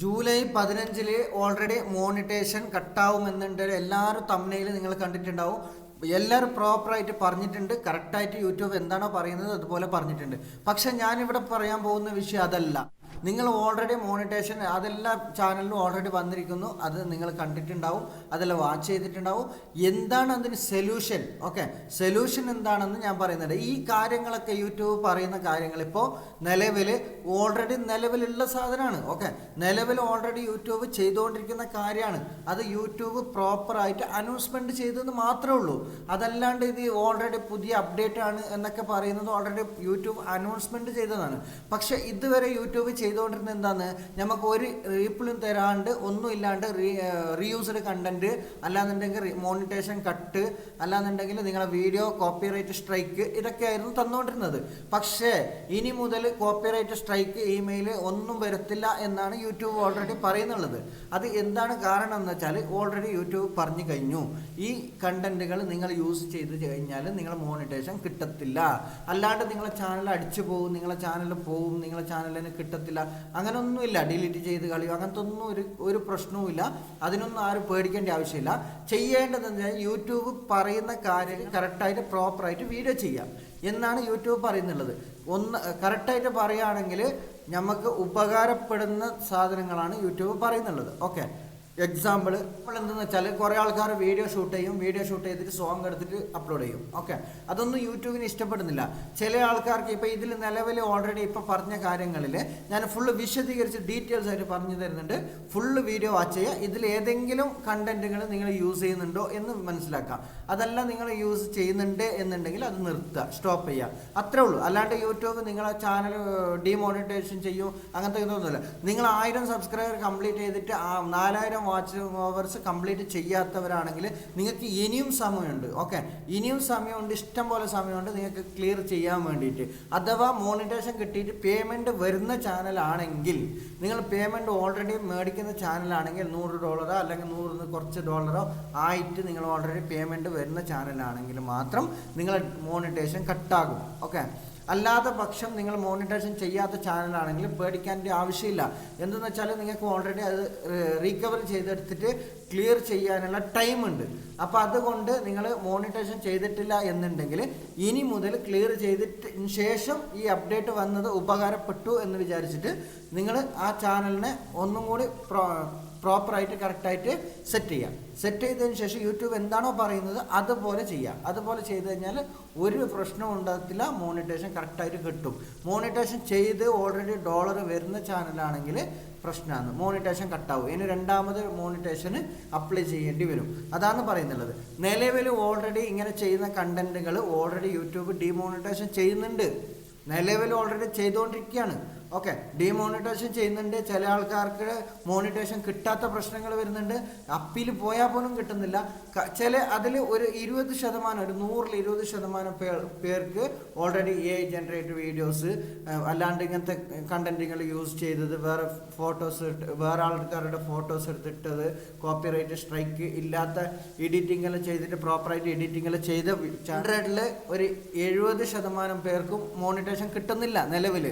July പതിനഞ്ചിൽ already മോണിറ്റേഷൻ കട്ടാവുമെന്നുണ്ട് എല്ലാവരും തമ്മിൽ നിങ്ങൾ കണ്ടിട്ടുണ്ടാവും. എല്ലാവരും പ്രോപ്പറായിട്ട് പറഞ്ഞിട്ടുണ്ട്. കറക്റ്റായിട്ട് യൂട്യൂബ് എന്താണോ പറയുന്നത് അതുപോലെ പറഞ്ഞിട്ടുണ്ട്. പക്ഷെ ഞാനിവിടെ പറയാൻ പോകുന്ന വിഷയം അതല്ല. നിങ്ങൾ ഓൾറെഡി മോണിറ്റേഷൻ അതെല്ലാ ചാനലിലും ഓൾറെഡി വന്നിരിക്കുന്നു. അത് നിങ്ങൾ കണ്ടിട്ടുണ്ടാവും. അതെല്ലാം വാച്ച് ചെയ്തിട്ടുണ്ടാവും. എന്താണ് അതിന് സൊല്യൂഷൻ ഓക്കെ സൊല്യൂഷൻ എന്താണെന്ന് ഞാൻ പറയുന്നുണ്ട്. ഈ കാര്യങ്ങളൊക്കെ യൂട്യൂബ് പറയുന്ന കാര്യങ്ങൾ ഇപ്പോൾ നിലവിൽ ഓൾറെഡി നിലവിലുള്ള സാധനമാണ്. ഓക്കെ നിലവിൽ ഓൾറെഡി യൂട്യൂബ് ചെയ്തുകൊണ്ടിരിക്കുന്ന കാര്യമാണ്. അത് യൂട്യൂബ് പ്രോപ്പറായിട്ട് അനൗൺസ്മെന്റ് ചെയ്തതെന്ന് മാത്രമേ ഉള്ളൂ. അതല്ലാണ്ട് ഇത് ഓൾറെഡി പുതിയ അപ്ഡേറ്റ് ആണ് എന്നൊക്കെ പറയുന്നത് ഓൾറെഡി യൂട്യൂബ് അനൗൺസ്മെന്റ് ചെയ്തതാണ്. പക്ഷേ ഇതുവരെ യൂട്യൂബ് ചെയ്തുകൊണ്ടിരുന്നത് എന്താണ് നമുക്ക് ഒരു റീപ്ലും തരാണ്ട് ഒന്നും ഇല്ലാണ്ട് റീ റീയൂസ്ഡ് കണ്ടന്റ് അല്ലാന്നുണ്ടെങ്കിൽ മോണിറ്റേഷൻ കട്ട് അല്ലാന്നുണ്ടെങ്കിൽ നിങ്ങളുടെ വീഡിയോ കോപ്പിറൈറ്റ് സ്ട്രൈക്ക് ഇതൊക്കെയായിരുന്നു തന്നുകൊണ്ടിരുന്നത് പക്ഷേ ഇനി മുതൽ കോപ്പിറൈറ്റ് സ്ട്രൈക്ക് ഇമെയിൽ ഒന്നും വരത്തില്ല എന്നാണ് യൂട്യൂബ് ഓൾറെഡി പറയുന്നുള്ളത്. അത് എന്താണ് കാരണം എന്ന് വെച്ചാൽ ഓൾറെഡി യൂട്യൂബ് പറഞ്ഞു കഴിഞ്ഞു. ഈ കണ്ടന്റുകൾ നിങ്ങൾ യൂസ് ചെയ്ത് കഴിഞ്ഞാൽ നിങ്ങൾ മോണിറ്റേഷൻ കിട്ടത്തില്ല. അല്ലാണ്ട് നിങ്ങളെ ചാനൽ അടിച്ചു പോകും നിങ്ങളെ ചാനൽ പോവും നിങ്ങളെ ചാനലിന് കിട്ടത്തില്ല. അങ്ങനൊന്നുമില്ല. ഡിലീറ്റ് ചെയ്ത് കളിയോ അങ്ങനത്തെ ഒന്നും ഒരു ഒരു പ്രശ്നവുമില്ല. അതിനൊന്നും ആരും പേടിക്കേണ്ട ആവശ്യമില്ല. ചെയ്യേണ്ടത് എന്താ യൂട്യൂബ് പറയുന്ന കാര്യങ്ങൾ കറക്റ്റായിട്ട് പ്രോപ്പറായിട്ട് വീഡിയോ ചെയ്യാം. എന്നാണ് യൂട്യൂബ് പറയുന്നുള്ളത്. ഒന്ന് കറക്റ്റായിട്ട് പറയുകയാണെങ്കിൽ നമുക്ക് ഉപകാരപ്പെടുന്ന സാധനങ്ങളാണ് യൂട്യൂബ് പറയുന്നുള്ളത്. ഓക്കെ. എക്സാമ്പിൾ ഇപ്പോൾ എന്തെന്ന് വെച്ചാൽ കുറേ ആൾക്കാർ വീഡിയോ ഷൂട്ട് ചെയ്യും വീഡിയോ ഷൂട്ട് ചെയ്തിട്ട് സോങ് എടുത്തിട്ട് അപ്ലോഡ് ചെയ്യും. ഓക്കെ അതൊന്നും യൂട്യൂബിന് ഇഷ്ടപ്പെടുന്നില്ല. ചില ആൾക്കാർക്ക് ഇപ്പോൾ ഇതിൽ നിലവിൽ ഓൾറെഡി ഇപ്പോൾ പറഞ്ഞ കാര്യങ്ങളിൽ ഞാൻ ഫുള്ള് വിശദീകരിച്ച് ഡീറ്റെയിൽസ് ആയിട്ട് പറഞ്ഞു തരുന്നുണ്ട്. ഫുള്ള് വീഡിയോ വാച്ച് ചെയ്യുക. ഇതിൽ ഏതെങ്കിലും കണ്ടന്റുകൾ നിങ്ങൾ യൂസ് ചെയ്യുന്നുണ്ടോ എന്ന് മനസ്സിലാക്കാം അതെല്ലാം നിങ്ങൾ യൂസ് ചെയ്യുന്നുണ്ട് എന്നുണ്ടെങ്കിൽ അത് നിർത്തുക. സ്റ്റോപ്പ് ചെയ്യുക. അത്രേ ഉള്ളൂ. അല്ലാണ്ട് യൂട്യൂബ് നിങ്ങളെ ചാനൽ ഡിമോണിറ്റൈസേഷൻ ചെയ്യും. അങ്ങനത്തെ ഇതൊന്നുമില്ല. നിങ്ങൾ ആയിരം സബ്സ്ക്രൈബർ കംപ്ലീറ്റ് ചെയ്തിട്ട് ആ നാലായിരം വാച്ച് ഓവേഴ്സ് കംപ്ലീറ്റ് ചെയ്യാത്തവരാണെങ്കിൽ നിങ്ങൾക്ക് ഇനിയും സമയമുണ്ട്. ഓക്കെ ഇനിയും സമയമുണ്ട് ഇഷ്ടം പോലെ സമയമുണ്ട് നിങ്ങൾക്ക് ക്ലിയർ ചെയ്യാൻ വേണ്ടിയിട്ട്. അഥവാ മോണിറ്റേഷൻ കിട്ടിയിട്ട് പേയ്മെന്റ് വരുന്ന ചാനലാണെങ്കിൽ നിങ്ങൾ പേയ്മെന്റ് ഓൾറെഡി മേടിക്കുന്ന ചാനലാണെങ്കിൽ നൂറ് ഡോളറോ അല്ലെങ്കിൽ നൂറിന് കുറച്ച് ഡോളറോ ആയിട്ട് നിങ്ങൾ ഓൾറെഡി പേയ്മെന്റ് വരുന്ന ചാനലാണെങ്കിൽ മാത്രം നിങ്ങൾ മോണിറ്റേഷൻ കട്ടാകും ഓക്കെ അല്ലാത്ത പക്ഷം നിങ്ങൾ മോണിറ്റേഷൻ ചെയ്യാത്ത ചാനലാണെങ്കിൽ പേടിക്കേണ്ട ആവശ്യമില്ല. എന്തെന്ന് വെച്ചാൽ നിങ്ങൾക്ക് ഓൾറെഡി അത് റീകവർ ചെയ്തെടുത്തിട്ട് ക്ലിയർ ചെയ്യാനുള്ള ടൈമുണ്ട് അപ്പോൾ അതുകൊണ്ട് നിങ്ങൾ മോണിറ്റേഷൻ ചെയ്തിട്ടില്ല എന്നുണ്ടെങ്കിൽ ഇനി മുതൽ ക്ലിയർ ചെയ്തിട്ട് ശേഷം ഈ അപ്ഡേറ്റ് വന്നത് ഉപകാരപ്പെട്ടു എന്ന് വിചാരിച്ചിട്ട് നിങ്ങൾ ആ ചാനലിനെ ഒന്നും കൂടി പ്രോപ്പറായിട്ട് കറക്റ്റായിട്ട് സെറ്റ് ചെയ്യാം. സെറ്റ് ചെയ്തതിന് ശേഷം യൂട്യൂബ് എന്താണോ പറയുന്നത് അതുപോലെ ചെയ്യാം. അതുപോലെ ചെയ്ത് കഴിഞ്ഞാൽ ഒരു പ്രശ്നവും ഉണ്ടാകത്തില്ല. മോണിറ്റേഷൻ കറക്റ്റായിട്ട് കിട്ടും. മോണിറ്റേഷൻ ചെയ്ത് ഓൾറെഡി ഡോളർ വരുന്ന ചാനലാണെങ്കിൽ പ്രശ്നമാണ് മോണിറ്റേഷൻ കട്ടാവും ഇനി രണ്ടാമത് മോണിറ്റേഷന് അപ്ലൈ ചെയ്യേണ്ടി വരും. അതാണ് പറയുന്നുള്ളത്. നിലവിൽ ഓൾറെഡി ഇങ്ങനെ ചെയ്യുന്ന കണ്ടന്റുകൾ ഓൾറെഡി യൂട്യൂബ് ഡിമോണിറ്റേഷൻ ചെയ്യുന്നുണ്ട്. നിലവിൽ ഓൾറെഡി ചെയ്തുകൊണ്ടിരിക്കുകയാണ്. ഓക്കെ ഡിമോണിറ്റേഷൻ ചെയ്യുന്നുണ്ട് ചില ആൾക്കാർക്ക് മോണിറ്റേഷൻ കിട്ടാത്ത പ്രശ്നങ്ങൾ വരുന്നുണ്ട്. അപ്പീൽ പോയാൽ പോലും കിട്ടുന്നില്ല. ചില അതിൽ ഒരു ഇരുപത് ശതമാനം ഒരു നൂറിൽ ഇരുപത് ശതമാനം പേർ പേർക്ക് ഓൾറെഡി എ ജനറേറ്റ് വീഡിയോസ് അല്ലാണ്ട് ഇങ്ങനത്തെ കണ്ടന്റുകൾ യൂസ് ചെയ്തത് വേറെ ഫോട്ടോസ് വേറെ ആൾക്കാരുടെ ഫോട്ടോസ് എടുത്തിട്ടത് കോപ്പിറൈറ്റ് സ്ട്രൈക്ക് ഇല്ലാത്ത എഡിറ്റിംഗ് എല്ലാം ചെയ്തിട്ട് പ്രോപ്പറായിട്ട് എഡിറ്റിംഗ് എല്ലാം ചെയ്ത ചാൻഡ്രേഡിൽ ഒരു എഴുപത് ശതമാനം പേർക്കും മോണിറ്റേഷൻ കിട്ടുന്നില്ല നിലവിൽ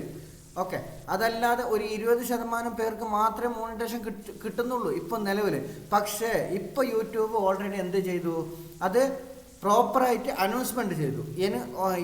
ഓക്കെ. അതല്ലാതെ ഒരു ഇരുപത് ശതമാനം പേർക്ക് മാത്രമേ മോണിറ്റേഷൻ കിട്ടു കിട്ടുന്നുള്ളൂ ഇപ്പം നിലവിൽ പക്ഷേ ഇപ്പോൾ യൂട്യൂബ് ഓൾറെഡി എന്ത് ചെയ്തു? അത് പ്രോപ്പറായിട്ട് അനൗൺസ്മെന്റ് ചെയ്തു. ഇനി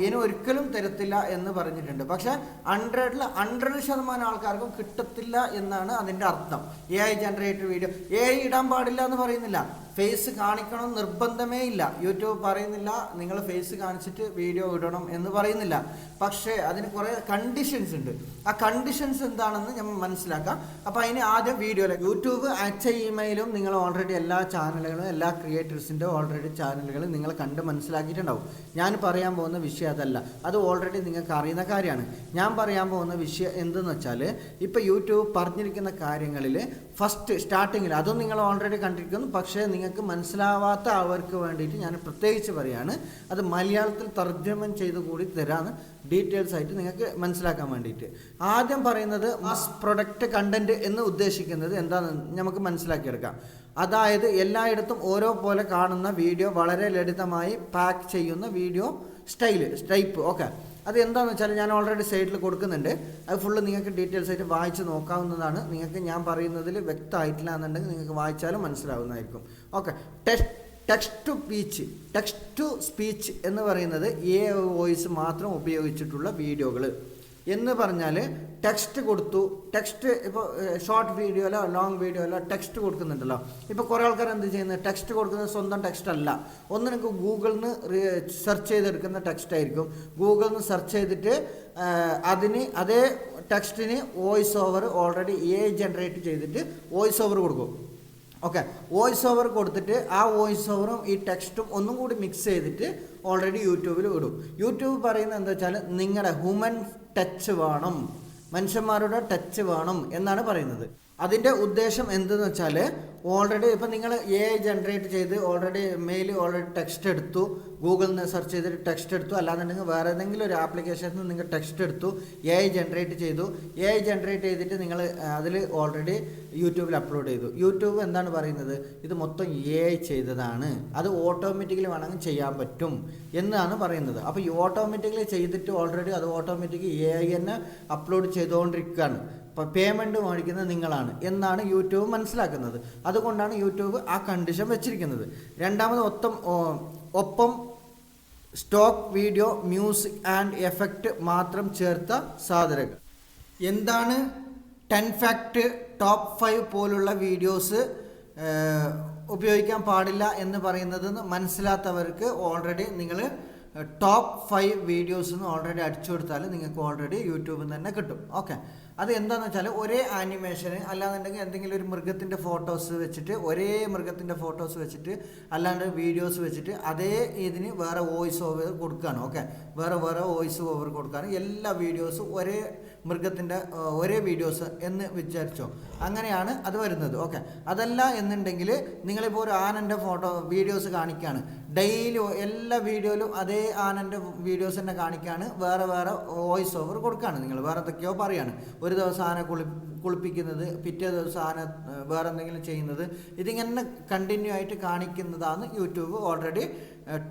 ഇനി ഒരിക്കലും തരത്തില്ല എന്ന് പറഞ്ഞിട്ടുണ്ട്. പക്ഷേ ഹൺഡ്രഡിൽ ഹൺഡ്രഡ് ശതമാനം ആൾക്കാർക്കും കിട്ടത്തില്ല എന്നാണ് അതിന്റെ അർത്ഥം. A I generated video A I ഇടാൻ പാടില്ല എന്ന് പറയുന്നില്ല. ഫേസ് കാണിക്കണം നിർബന്ധമേ ഇല്ല. യൂട്യൂബ് പറയുന്നില്ല നിങ്ങൾ ഫേസ് കാണിച്ചിട്ട് വീഡിയോ ഇടണം എന്ന് പറയുന്നില്ല. പക്ഷേ അതിന് കുറേ കണ്ടീഷൻസ് ഉണ്ട്. ആ കണ്ടീഷൻസ് എന്താണെന്ന് നമ്മൾ മനസ്സിലാക്കാം. അപ്പോൾ അതിന് ആദ്യം വീഡിയോയിൽ യൂട്യൂബ് അയച്ച ഇമെയിലും നിങ്ങൾ ഓൾറെഡി എല്ലാ ചാനലുകളും എല്ലാ ക്രിയേറ്റേഴ്സിന്റെ ഓൾറെഡി ചാനലുകളും നിങ്ങൾ കണ്ട് മനസ്സിലാക്കിയിട്ടുണ്ടാവും. ഞാൻ പറയാൻ പോകുന്ന വിഷയം അതല്ല. അത് ഓൾറെഡി നിങ്ങൾക്ക് അറിയുന്ന കാര്യമാണ്. ഞാൻ പറയാൻ പോകുന്ന വിഷയം എന്തെന്ന് വെച്ചാൽ ഇപ്പോൾ യൂട്യൂബ് പറഞ്ഞിരിക്കുന്ന കാര്യങ്ങളിൽ ഫസ്റ്റ് സ്റ്റാർട്ടിങ്ങിൽ അതും നിങ്ങൾ ഓൾറെഡി കണ്ടിരിക്കുന്നു. പക്ഷേ നിങ്ങൾക്ക് മനസ്സിലാവാത്ത അവർക്ക് വേണ്ടിയിട്ട് ഞാൻ പ്രത്യേകിച്ച് പറയാണ്. അത് മലയാളത്തിൽ തർജമം ചെയ്ത് കൂടി തരാമെന്ന് ഡീറ്റെയിൽസ് ആയിട്ട് നിങ്ങൾക്ക് മനസ്സിലാക്കാൻ വേണ്ടിയിട്ട്. ആദ്യം പറയുന്നത് മാസ് പ്രൊഡക്റ്റ് കണ്ടന്റ് എന്ന് ഉദ്ദേശിക്കുന്നത് എന്താണെന്ന് നമുക്ക് മനസ്സിലാക്കിയെടുക്കാം. അതായത് എല്ലായിടത്തും ഓരോ പോലെ കാണുന്ന വീഡിയോ വളരെ ലളിതമായി പാക്ക് ചെയ്യുന്ന വീഡിയോ സ്റ്റൈൽ ടൈപ്പ് ഓക്കെ അത് എന്താണെന്ന് വെച്ചാൽ ഞാൻ ഓൾറെഡി സൈഡിൽ കൊടുക്കുന്നുണ്ട്. അത് ഫുള്ള് നിങ്ങൾക്ക് ഡീറ്റെയിൽസ് ആയിട്ട് വായിച്ച് നോക്കാവുന്നതാണ്. നിങ്ങൾക്ക് ഞാൻ പറയുന്നതിൽ വ്യക്തമായിട്ടില്ല എന്നുണ്ടെങ്കിൽ നിങ്ങൾക്ക് വായിച്ചാലും മനസ്സിലാവുന്നതായിരിക്കും. Okay text text to speech text to speech എന്ന് പറയുന്നത് എ വോയിസ് മാത്രം ഉപയോഗിച്ചിട്ടുള്ള വീഡിയോകൾ എന്ന് പറഞ്ഞാൽ ടെക്സ്റ്റ് കൊടുത്തു. ടെക്സ്റ്റ് ഇപ്പോൾ ഷോർട്ട് വീഡിയോയിലോ ലോങ് വീഡിയോയിലോ ടെക്സ്റ്റ് കൊടുക്കുന്നുണ്ടല്ലോ. ഇപ്പോൾ കുറേ ആൾക്കാർ എന്ത് ചെയ്യുന്നത് ടെക്സ്റ്റ് കൊടുക്കുന്നത് സ്വന്തം ടെക്സ്റ്റ് അല്ല. ഒന്ന് നിങ്ങൾക്ക് ഗൂഗിളിൽ നിന്ന് സെർച്ച് ചെയ്തെടുക്കുന്ന ടെക്സ്റ്റ് ആയിരിക്കും. ഗൂഗിളിൽ നിന്ന് സെർച്ച് ചെയ്തിട്ട് അതിന് അതേ ടെക്സ്റ്റിന് voice over already A generate ചെയ്തിട്ട് വോയിസ് ഓവർ കൊടുക്കും. ഓക്കെ വോയിസ് ഓവർ കൊടുത്തിട്ട് ആ വോയിസ് ഓവറും ഈ ടെക്സ്റ്റും ഒന്നും കൂടി മിക്സ് ചെയ്തിട്ട് ഓൾറെഡി യൂട്യൂബിൽ വിടും. യൂട്യൂബ് പറയുന്നത് എന്താ വെച്ചാൽ നിങ്ങളുടെ ഹ്യൂമൻ ടച്ച് വേണം. മനുഷ്യന്മാരുടെ ടച്ച് വേണം എന്നാണ് പറയുന്നത്. അതിന്റെ ഉദ്ദേശം എന്തെന്ന് വെച്ചാൽ ഓൾറെഡി ഇപ്പം നിങ്ങൾ എ ജനറേറ്റ് ചെയ്ത് ഓൾറെഡി മെയിൽ ഓൾറെഡി ടെക്സ്റ്റ് എടുത്തു ഗൂഗിളിൽ നിന്ന് സെർച്ച് ചെയ്തിട്ട് ടെക്സ്റ്റ് എടുത്തു അല്ലാന്നുണ്ടെങ്കിൽ വേറെ ഏതെങ്കിലും ഒരു ആപ്ലിക്കേഷനിൽ നിന്ന് നിങ്ങൾ ടെക്സ്റ്റ് എടുത്തു എ ജനറേറ്റ് ചെയ്തു. എ ജനറേറ്റ് ചെയ്തിട്ട് നിങ്ങൾ അതിൽ ഓൾറെഡി യൂട്യൂബിൽ അപ്ലോഡ് ചെയ്തു. യൂട്യൂബ് എന്താണ് പറയുന്നത്? ഇത് മൊത്തം എ ചെയ്തതാണ്. അത് ഓട്ടോമാറ്റിക്കലി വേണമെങ്കിൽ ചെയ്യാൻ പറ്റും എന്നാണ് പറയുന്നത്. അപ്പോൾ ഈ ഓട്ടോമാറ്റിക്കലി ചെയ്തിട്ട് ഓൾറെഡി അത് ഓട്ടോമാറ്റിക്കലി എ ഐ തന്നെ അപ്ലോഡ് ചെയ്തുകൊണ്ടിരിക്കുകയാണ്. പേയ്മെന്റ് മേടിക്കുന്നത് നിങ്ങളാണ് എന്നാണ് യൂട്യൂബ് മനസ്സിലാക്കുന്നത്. അതുകൊണ്ടാണ് യൂട്യൂബ് ആ കണ്ടീഷൻ വെച്ചിരിക്കുന്നത്. രണ്ടാമത് ഒത്തം ഒപ്പം stock video music and effect മാത്രം ചേർത്ത സാധനങ്ങൾ. എന്താണ്? ടെൻ ഫാക്ട് ടോപ്പ് ഫൈവ് പോലുള്ള വീഡിയോസ് ഉപയോഗിക്കാൻ പാടില്ല എന്ന് പറയുന്നതെന്ന് മനസ്സിലാത്തവർക്ക് ഓൾറെഡി നിങ്ങൾ ടോപ്പ് ഫൈവ് വീഡിയോസ് എന്ന് ഓൾറെഡി അടിച്ചു കൊടുത്താൽ നിങ്ങൾക്ക് ഓൾറെഡി യൂട്യൂബിൽ നിന്ന് തന്നെ കിട്ടും. ഓക്കെ അത് എന്താണെന്ന് വെച്ചാൽ ഒരേ ആനിമേഷന് അല്ലാന്നുണ്ടെങ്കിൽ എന്തെങ്കിലും ഒരു മൃഗത്തിന്റെ ഫോട്ടോസ് വെച്ചിട്ട് ഒരേ മൃഗത്തിന്റെ ഫോട്ടോസ് വെച്ചിട്ട് അല്ലാണ്ട് വീഡിയോസ് വെച്ചിട്ട് അതേ ഇതിന് വേറെ വോയിസ് ഓവർ കൊടുക്കുകയാണ് ഓക്കെ വേറെ വേറെ വോയിസ് ഓവർ കൊടുക്കുകയാണ് എല്ലാ വീഡിയോസും ഒരേ മൃഗത്തിന്റെ ഒരേ വീഡിയോസ് എന്ന് വിചാരിച്ചോ. അങ്ങനെയാണ് അത് വരുന്നത്. ഓക്കെ അതല്ല എന്നുണ്ടെങ്കിൽ നിങ്ങളിപ്പോൾ ഒരു ആനന്റെ ഫോട്ടോ വീഡിയോസ് കാണിക്കുകയാണ് ഡെയിലി എല്ലാ വീഡിയോയിലും അതേ ആനന്റെ വീഡിയോസ് തന്നെ കാണിക്കുകയാണ് വേറെ വേറെ വോയിസ് ഓവർ കൊടുക്കുകയാണ് നിങ്ങൾ വേറെ എന്തൊക്കെയോ പറയുകയാണ് ഒരു ദിവസം ആന കുളി കുളിപ്പിക്കുന്നത് പിറ്റേ ദിവസം ആന വേറെ എന്തെങ്കിലും ചെയ്യുന്നത് ഇതിങ്ങനെ കണ്ടിന്യൂ ആയിട്ട് കാണിക്കുന്നതാണ് യൂട്യൂബ് ഓൾറെഡി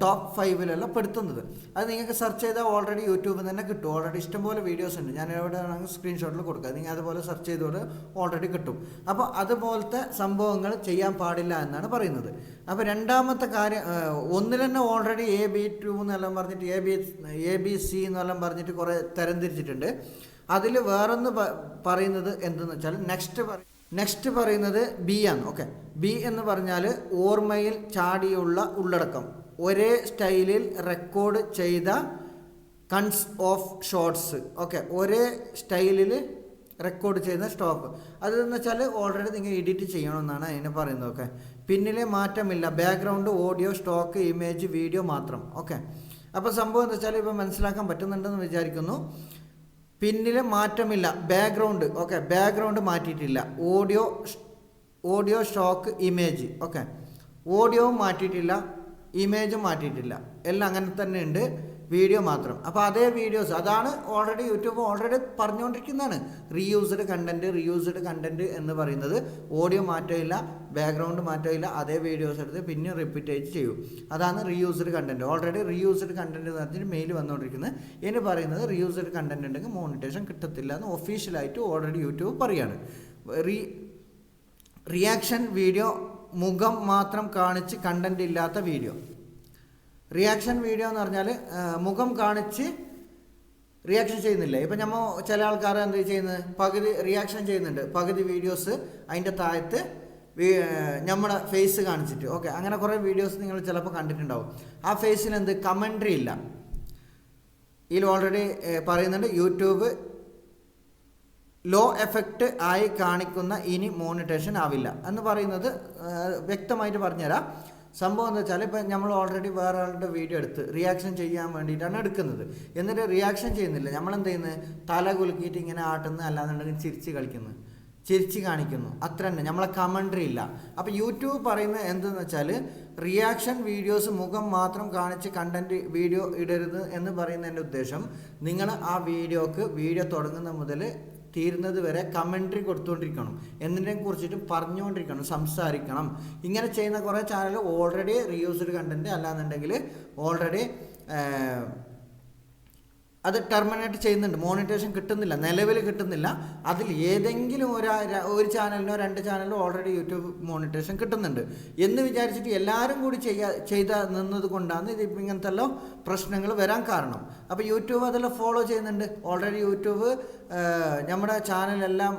ടോപ്പ് ഫൈവിലെല്ലാം പെടുത്തുന്നത്. അത് നിങ്ങൾക്ക് സെർച്ച് ചെയ്താൽ ഓൾറെഡി യൂട്യൂബിൽ തന്നെ കിട്ടും. ഓൾറെഡി ഇഷ്ടംപോലെ വീഡിയോസ് ഉണ്ട്. ഞാൻ എവിടെ ആണെങ്കിൽ സ്ക്രീൻഷോട്ടിൽ കൊടുക്കുക നിങ്ങൾ അതുപോലെ സെർച്ച് ചെയ്തോട് ഓൾറെഡി കിട്ടും. അപ്പോൾ അതുപോലത്തെ സംഭവങ്ങൾ ചെയ്യാൻ പാടില്ല എന്നാണ് പറയുന്നത്. അപ്പോൾ രണ്ടാമത്തെ കാര്യം ഒന്നിൽ തന്നെ ഓൾറെഡി എ ബി ടു എന്നെല്ലാം പറഞ്ഞിട്ട് A B A B C എന്നെല്ലാം പറഞ്ഞിട്ട് കുറേ തരംതിരിച്ചിട്ടുണ്ട് അതിൽ വേറൊന്ന് പറയുന്നത് എന്തെന്ന് വെച്ചാൽ നെക്സ്റ്റ് നെക്സ്റ്റ് പറയുന്നത് ബി ആണ്. ഓക്കെ ബി എന്ന് പറഞ്ഞാൽ ഓർമ്മയിൽ ചാടിയുള്ള ഉള്ളടക്കം. ഒരേ സ്റ്റൈലിൽ റെക്കോർഡ് ചെയ്ത കൺസ് ഓഫ് ഷോർട്സ് ഓക്കെ ഒരേ സ്റ്റൈലിൽ റെക്കോർഡ് ചെയ്യുന്ന സ്റ്റോപ്പ് അതെന്ന് വെച്ചാൽ ഓൾറെഡി നിങ്ങൾ എഡിറ്റ് ചെയ്യണമെന്നാണ് അതിനെ പറയുന്നത് ഓക്കെ പിന്നിലെ മാറ്റമില്ല. Background audio stock image video മാത്രം ഓക്കെ അപ്പോൾ സംഭവം എന്താ വെച്ചാൽ ഇപ്പോൾ മനസ്സിലാക്കാൻ പറ്റുന്നുണ്ടെന്ന് വിചാരിക്കുന്നു. പിന്നിൽ മാറ്റമില്ല. Background okay background മാറ്റിയിട്ടില്ല. Audio audio stock image okay ഓഡിയോവും മാറ്റിയിട്ടില്ല. ഇമേജും മാറ്റിയിട്ടില്ല. എല്ലാം അങ്ങനെ തന്നെ ഉണ്ട്. വീഡിയോ മാത്രം. അപ്പോൾ അതേ വീഡിയോസ് അതാണ് ഓൾറെഡി യൂട്യൂബ് ഓൾറെഡി പറഞ്ഞുകൊണ്ടിരിക്കുന്നതാണ് റീയൂസ്ഡ് കണ്ടന്റ് റീയൂസ്ഡ് കണ്ടന്റ് എന്ന് പറയുന്നത്. ഓഡിയോ മാറ്റമില്ല ബാക്ക്ഗ്രൗണ്ട് മാറ്റമില്ല അതേ വീഡിയോസ് എടുത്ത് പിന്നെ റിപ്പീറ്റേറ്റ് ചെയ്യും. അതാണ് reused content already reused content എന്ന് പറഞ്ഞിട്ട് മെയിൽ വന്നുകൊണ്ടിരിക്കുന്നത് ഇനി പറയുന്നത് റീയൂസ്ഡ് കണ്ടന്റ് ഉണ്ടെങ്കിൽ മോണിറ്റേഷൻ കിട്ടത്തില്ല എന്ന് ഒഫീഷ്യലായിട്ട് ഓൾറെഡി യൂട്യൂബ് പറയാണ്. റീ റിയാക്ഷൻ വീഡിയോ മുഖം മാത്രം കാണിച്ച് കണ്ടന്റ് ഇല്ലാത്ത വീഡിയോ റിയാക്ഷൻ വീഡിയോ എന്ന് പറഞ്ഞാൽ മുഖം കാണിച്ച് റിയാക്ഷൻ ചെയ്യുന്നില്ല? ഇപ്പം നമ്മൾ ചില ആൾക്കാർ എന്ത് ചെയ്യുന്നത്? പകുതി റിയാക്ഷൻ ചെയ്യുന്നുണ്ട്. പകുതി വീഡിയോസ് അതിന്റെ താഴത്ത് നമ്മുടെ ഫേസ് കാണിച്ചിട്ട്. ഓക്കെ അങ്ങനെ കുറേ വീഡിയോസ് നിങ്ങൾ ചിലപ്പോൾ കണ്ടിട്ടുണ്ടാവും. ആ ഫേസിൽ എന്ത്? കമൻട്രി ഇല്ല. ഇതിൽ ഓൾറെഡി പറയുന്നുണ്ട് യൂട്യൂബ് ലോ എഫക്റ്റ് ആയി കാണിക്കുന്ന ഇനി മോണിറ്റേഷൻ ആവില്ല എന്ന് പറയുന്നത് വ്യക്തമായിട്ട് പറഞ്ഞുതരാം. സംഭവം എന്താ വെച്ചാൽ ഇപ്പം നമ്മൾ ഓൾറെഡി വേറെ ആളുടെ വീഡിയോ എടുത്ത് റിയാക്ഷൻ ചെയ്യാൻ വേണ്ടിയിട്ടാണ് എടുക്കുന്നത്. എന്നിട്ട് റിയാക്ഷൻ ചെയ്യുന്നില്ല. നമ്മൾ എന്ത് ചെയ്യുന്നത് തല കുലുക്കിയിട്ട് ഇങ്ങനെ ആട്ടുന്നു അല്ലാന്നുണ്ടെങ്കിൽ ചിരിച്ച് കളിക്കുന്നു. ചിരിച്ച് കാണിക്കുന്നു. അത്ര തന്നെ. നമ്മളെ കമൻട്രി ഇല്ല. അപ്പോൾ യൂട്യൂബ് പറയുന്നത് എന്തെന്ന് വെച്ചാൽ റിയാക്ഷൻ വീഡിയോസ് മുഖം മാത്രം കാണിച്ച് കണ്ടന്റ് വീഡിയോ ഇടരുത് എന്ന് പറയുന്നതിന്റെ ഉദ്ദേശം നിങ്ങൾ ആ വീഡിയോക്ക് വീഡിയോ തുടങ്ങുന്ന മുതൽ തീരുന്നത് വരെ കമൻട്രി കൊടുത്തുകൊണ്ടിരിക്കണം എന്തിനെ കുറിച്ചിട്ടും പറഞ്ഞുകൊണ്ടിരിക്കണം സംസാരിക്കണം. ഇങ്ങനെ ചെയ്യുന്ന കുറേ ചാനൽ ഓൾറെഡി റീയൂസ്ഡ് കണ്ടന്റ് അല്ലാന്നുണ്ടെങ്കിൽ ഓൾറെഡി അത് ടെർമിനേറ്റ് ചെയ്യുന്നുണ്ട്. മോണിറ്റേഷൻ കിട്ടുന്നില്ല. നിലവിൽ കിട്ടുന്നില്ല. അതിൽ ഏതെങ്കിലും ഒരു ഒരു ചാനലിനോ രണ്ട് ചാനലിനോ ഓൾറെഡി യൂട്യൂബ് മോണിറ്റേഷൻ കിട്ടുന്നുണ്ട്. എന്ന് വിചാരിച്ചിട്ട് എല്ലാവരും കൂടി ചെയ്യാ ചെയ്ത നിന്നത് കൊണ്ടാണ് ഇത് ഇങ്ങനത്തെ പ്രശ്നങ്ങൾ വരാൻ കാരണം. അപ്പോൾ യൂട്യൂബ് അതെല്ലാം ഫോളോ ചെയ്യുന്നുണ്ട്. ഓൾറെഡി യൂട്യൂബ് നമ്മുടെ ചാനലെല്ലാം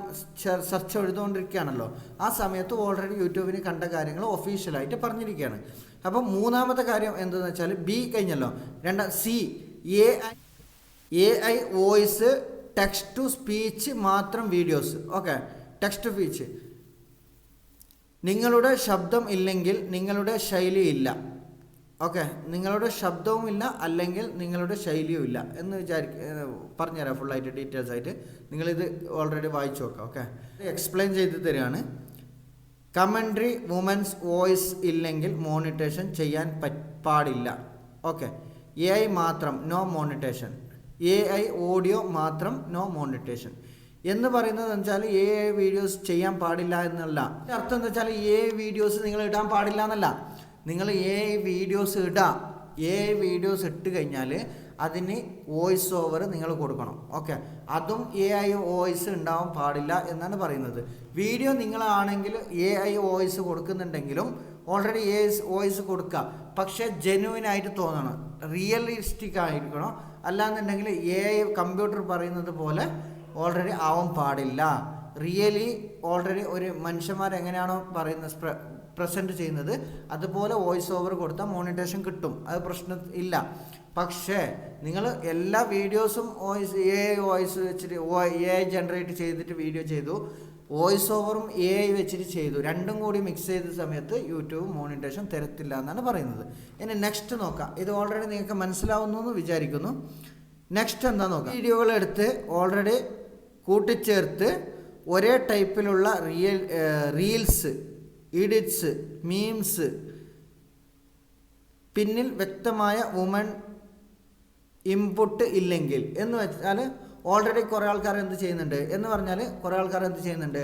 സെർച്ച് എഴുതുകൊണ്ടിരിക്കുകയാണല്ലോ ആ സമയത്ത് ഓൾറെഡി യൂട്യൂബിന് കണ്ട കാര്യങ്ങൾ ഒഫീഷ്യലായിട്ട് പറഞ്ഞിരിക്കുകയാണ്. അപ്പം മൂന്നാമത്തെ കാര്യം എന്തെന്ന് വെച്ചാൽ ബി കഴിഞ്ഞല്ലോ. രണ്ടാം C A A I voice text to speech മാത്രം videos okay text to speech നിങ്ങളുടെ ശബ്ദം ഇല്ലെങ്കിൽ നിങ്ങളുടെ ശൈലി ഇല്ല. ഓക്കെ നിങ്ങളുടെ ശബ്ദവും ഇല്ല അല്ലെങ്കിൽ നിങ്ങളുടെ ശൈലിയും ഇല്ല എന്ന് വിചാരിക്ക പറഞ്ഞുതരാം ഫുള്ളായിട്ട് ഡീറ്റെയിൽസ് ആയിട്ട്. നിങ്ങളിത് ഓൾറെഡി വായിച്ചു നോക്കാം ഓക്കെ എക്സ്പ്ലെയിൻ ചെയ്ത് തരികയാണ്. കമൻട്രി വുമൻസ് വോയിസ് ഇല്ലെങ്കിൽ മോണിറ്റേഷൻ ചെയ്യാൻ പാടില്ല. ഓക്കെ എ മാത്രം no monetisation A I audio മാത്രം നോ മോണിറ്റേഷൻ എന്ന് പറയുന്നത് വെച്ചാൽ എ ഐ വീഡിയോസ് ചെയ്യാൻ പാടില്ല എന്നല്ല. അർത്ഥം എന്ന് വെച്ചാൽ എ ഐ വീഡിയോസ് നിങ്ങൾ ഇടാൻ പാടില്ല എന്നല്ല. നിങ്ങൾ എ ഐ വീഡിയോസ് ഇടാം. എ ഐ വീഡിയോസ് ഇട്ട് കഴിഞ്ഞാൽ അതിന് വോയിസ് ഓവർ നിങ്ങൾ കൊടുക്കണം. ഓക്കെ അതും എ ഐ വോയിസ് ഉണ്ടാവാൻ പാടില്ല എന്നാണ് പറയുന്നത്. വീഡിയോ നിങ്ങളാണെങ്കിൽ എ ഐ വോയിസ് കൊടുക്കുന്നുണ്ടെങ്കിലും ഓൾറെഡി എ വോയിസ് കൊടുക്കുക. പക്ഷേ ആയിട്ട് തോന്നണം. റിയലിസ്റ്റിക് ആയിരിക്കണം. അല്ലാന്നുണ്ടെങ്കിൽ എ ഐ കമ്പ്യൂട്ടർ പറയുന്നത് പോലെ ഓൾറെഡി ആവാൻ പാടില്ല. റിയലി ഓൾറെഡി ഒരു മനുഷ്യന്മാർ എങ്ങനെയാണോ പറയുന്നത് പ്രസന്റ് ചെയ്യുന്നത് അതുപോലെ വോയിസ് ഓവർ കൊടുത്താൽ മോണിറ്റേഷൻ കിട്ടും. അത് പ്രശ്നം ഇല്ല. പക്ഷേ നിങ്ങൾ എല്ലാ വീഡിയോസും വോയിസ് എ വോയിസ് വെച്ചിട്ട് എ ജനറേറ്റ് ചെയ്തിട്ട് വീഡിയോ ചെയ്തു. വോയിസ് ഓവറും എ ഐ വെച്ചിട്ട് ചെയ്തു. രണ്ടും കൂടി മിക്സ് ചെയ്ത സമയത്ത് യൂട്യൂബ് മോണിറ്റേഷൻ തരത്തില്ല എന്നാണ് പറയുന്നത്. ഇനി നെക്സ്റ്റ് നോക്കാം. ഇത് ഓൾറെഡി നിങ്ങൾക്ക് മനസ്സിലാവുന്നു എന്ന് വിചാരിക്കുന്നു. നെക്സ്റ്റ് എന്താ നോക്കാം? വീഡിയോകൾ എടുത്ത് ഓൾറെഡി കൂട്ടിച്ചേർത്ത് ഒരേ ടൈപ്പിലുള്ള റിയൽ റീൽസ് ഇഡിറ്റ്സ് മീംസ് പിന്നിൽ വ്യക്തമായ വുമൺ ഇൻപുട്ട് ഇല്ലെങ്കിൽ എന്ന് വെച്ചാൽ ഓൾറെഡി കുറേ ആൾക്കാർ എന്ത് ചെയ്യുന്നുണ്ട്? എന്ന് പറഞ്ഞാൽ കുറേ ആൾക്കാർ എന്ത് ചെയ്യുന്നുണ്ട്?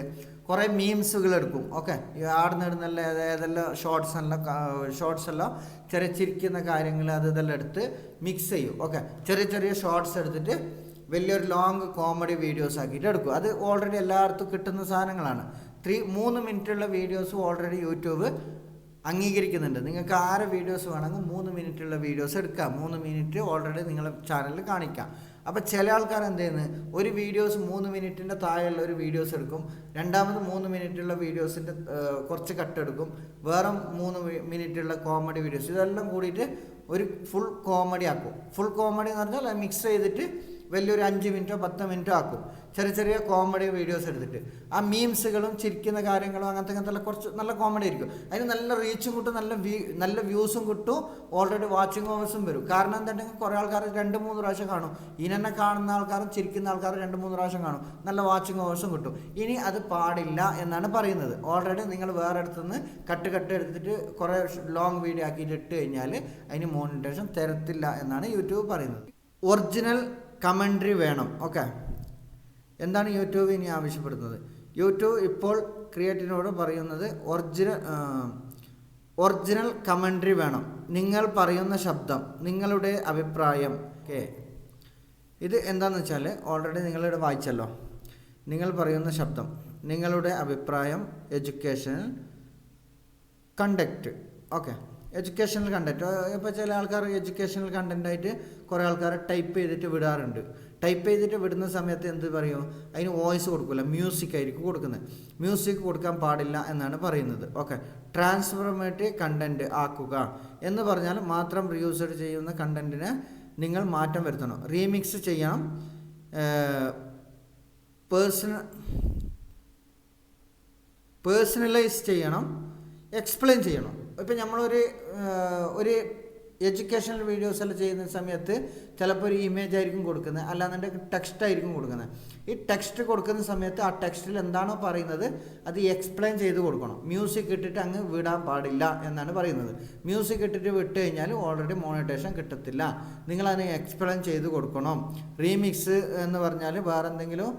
കുറേ മീംസുകൾ എടുക്കും. ഓക്കെ ആടുന്ന ഇടുന്നല്ല ഏതെല്ലാം ഷോർട്സ് എല്ലാം ഷോർട്സ് എല്ലാം ചെറിയ ചിരിക്കുന്ന കാര്യങ്ങൾ അത് ഇതെല്ലാം എടുത്ത് മിക്സ് ചെയ്യും. ഓക്കെ ചെറിയ ചെറിയ ഷോർട്സ് എടുത്തിട്ട് വലിയൊരു ലോങ് കോമഡി വീഡിയോസ് ആക്കിയിട്ട് എടുക്കും. അത് ഓൾറെഡി എല്ലായിടത്തും കിട്ടുന്ന സാധനങ്ങളാണ്. ത്രീ മൂന്ന് മിനിറ്റുള്ള വീഡിയോസ് ഓൾറെഡി യൂട്യൂബ് അംഗീകരിക്കുന്നുണ്ട്. നിങ്ങൾക്ക് ആറ് വീഡിയോസ് വേണമെങ്കിൽ മൂന്ന് മിനിറ്റുള്ള വീഡിയോസ് എടുക്കാം. മൂന്ന് മിനിറ്റ് ഓൾറെഡി നിങ്ങളുടെ ചാനലിൽ കാണിക്കാം. അപ്പോൾ ചില ആൾക്കാർ എന്ത് ചെയ്യുന്നത് ഒരു വീഡിയോസ് മൂന്ന് മിനിറ്റിന്റെ താഴെയുള്ള ഒരു വീഡിയോസ് എടുക്കും. രണ്ടാമത് മൂന്ന് മിനിറ്റുള്ള വീഡിയോസിന്റെ കുറച്ച് കട്ട് എടുക്കും. വേറെ മൂന്ന് മിനിറ്റുള്ള കോമഡി വീഡിയോസ് ഇതെല്ലാം കൂടിയിട്ട് ഒരു ഫുൾ കോമഡി ആക്കും. ഫുൾ കോമഡി എന്ന് പറഞ്ഞാൽ മിക്സ് ചെയ്തിട്ട് വലിയൊരു അഞ്ച് മിനിറ്റോ പത്ത് മിനിറ്റോ ആക്കും. ചെറിയ ചെറിയ കോമഡി വീഡിയോസ് എടുത്തിട്ട്. ആ മീംസുകളും ചിരിക്കുന്ന കാര്യങ്ങളും അങ്ങനത്തെ അങ്ങനത്തെ കുറച്ച് നല്ല കോമഡി ആയിരിക്കും. അതിന് നല്ല റീച്ചും കിട്ടും നല്ല വ്യൂ നല്ല വ്യൂസും കിട്ടും. ഓൾറെഡി വാച്ചിങ് ഓവേഴ്സും വരും. കാരണം എന്താണെങ്കിൽ കുറേ ആൾക്കാർ രണ്ട് മൂന്ന് പ്രാവശ്യം കാണും. ഇനെന്നെ കാണുന്ന ആൾക്കാരും ചിരിക്കുന്ന ആൾക്കാരും രണ്ട് മൂന്ന് പ്രാവശ്യം കാണും. നല്ല വാച്ചിങ് ഓവേഴ്സും കിട്ടും. ഇനി അത് പാടില്ല എന്നാണ് പറയുന്നത്. ഓൾറെഡി നിങ്ങൾ വേറെ അടുത്തുനിന്ന് കട്ട് കട്ട് എടുത്തിട്ട് കുറേ ലോങ് വീഡിയോ ആക്കിയിട്ട് ഇട്ട് കഴിഞ്ഞാൽ അതിന് മോണിറ്റേഷൻ തരത്തില്ല എന്നാണ് യൂട്യൂബ് പറയുന്നത്. ഒറിജിനൽ കമൻട്രി വേണം. ഓക്കെ. എന്താണ് യൂട്യൂബ് ഇനി ആവശ്യപ്പെടുന്നത്? യൂട്യൂബ് ഇപ്പോൾ ക്രിയേറ്റീവിനോട് പറയുന്നത് ഒറിജിനൽ ഒറിജിനൽ കമൻട്രി വേണം. നിങ്ങൾ പറയുന്ന ശബ്ദം നിങ്ങളുടെ അഭിപ്രായം. ഓക്കെ. ഇത് എന്താണെന്ന് വെച്ചാൽ ഓൾറെഡി നിങ്ങളിവിടെ വായിച്ചല്ലോ. നിങ്ങൾ പറയുന്ന ശബ്ദം നിങ്ങളുടെ അഭിപ്രായം education conduct okay. Educational content ഇപ്പോൾ ചില ആൾക്കാർ എഡ്യൂക്കേഷണൽ കണ്ടന്റായിട്ട് കുറേ ആൾക്കാർ ടൈപ്പ് ചെയ്തിട്ട് വിടാറുണ്ട്. ടൈപ്പ് ചെയ്തിട്ട് വിടുന്ന സമയത്ത് എന്ത് പറയും? അതിന് വോയിസ് കൊടുക്കില്ല മ്യൂസിക് ആയിരിക്കും കൊടുക്കുന്നത്. മ്യൂസിക് കൊടുക്കാൻ പാടില്ല എന്നാണ് പറയുന്നത്. ഓക്കെ ട്രാൻസ്ഫോർമേറ്റീവ് കണ്ടന്റ് ആക്കുക എന്ന് പറഞ്ഞാൽ മാത്രം റിയൂസഡ് ചെയ്യുന്ന കണ്ടന്റിനെ നിങ്ങൾ മാറ്റം വരുത്തണം. റീമിക്സ് ചെയ്യണം. പേഴ്സണൽ പേഴ്സണലൈസ് ചെയ്യണം. എക്സ്പ്ലെയിൻ ചെയ്യണം. ഇപ്പം നമ്മളൊരു ഒരു എഡ്യൂക്കേഷണൽ വീഡിയോസ് എല്ലാം ചെയ്യുന്ന സമയത്ത് ചിലപ്പോൾ ഒരു ഇമേജ് ആയിരിക്കും കൊടുക്കുന്നത്. അല്ലാന്നുണ്ടെങ്കിൽ ടെക്സ്റ്റ് ആയിരിക്കും കൊടുക്കുന്നത്. ഈ ടെക്സ്റ്റ് കൊടുക്കുന്ന സമയത്ത് ആ ടെക്സ്റ്റിൽ എന്താണോ പറയുന്നത് അത് എക്സ്പ്ലെയിൻ ചെയ്ത് കൊടുക്കണം. മ്യൂസിക് ഇട്ടിട്ട് അങ്ങ് വിടാൻ പാടില്ല എന്നാണ് പറയുന്നത്. മ്യൂസിക് ഇട്ടിട്ട് വിട്ട് കഴിഞ്ഞാൽ ഓൾറെഡി മോണിറ്റേഷൻ കിട്ടത്തില്ല. നിങ്ങളതിനെ എക്സ്പ്ലെയിൻ ചെയ്ത് കൊടുക്കണം. റീമിക്സ് എന്ന് പറഞ്ഞാൽ വേറെ എന്തെങ്കിലും